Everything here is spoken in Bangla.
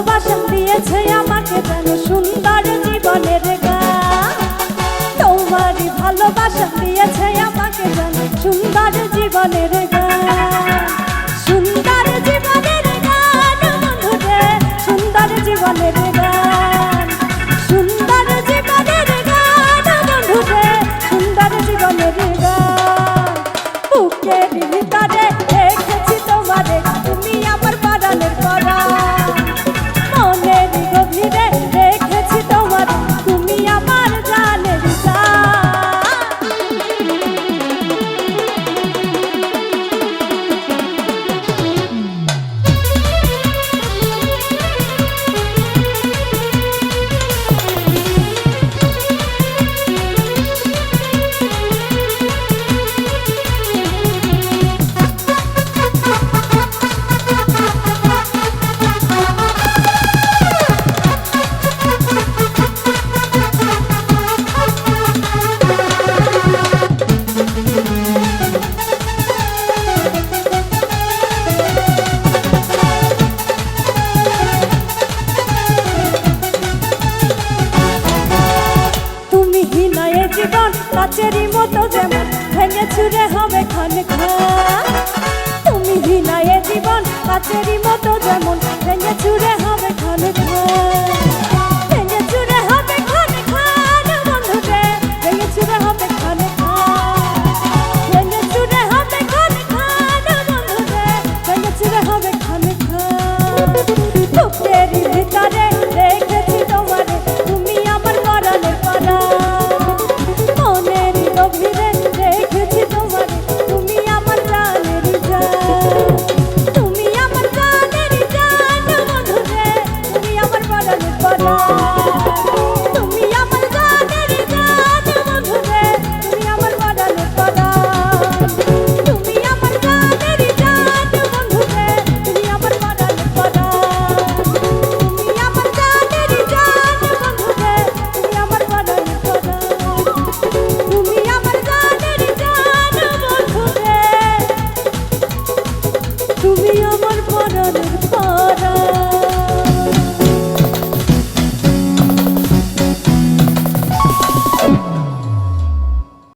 ভালোবাসা দিয়েছে আমাকে যেন সুন্দর জীবনের গান তোমারই ভালোবাসা দিয়েছে আমাকে যেন সুন্দর জীবনের গান সুন্দর জীবনের গান বন্ধুরে, সুন্দর জীবনের গান সুন্দর জীবনের গান বন্ধুরে, সুন্দর জীবনের গান বুকের যেমন ভেঙে চুরে হবে খান তুমি বিনায়ে জীবন, পাতেরই মতো যেমন ভেঙে চুরে হবে খান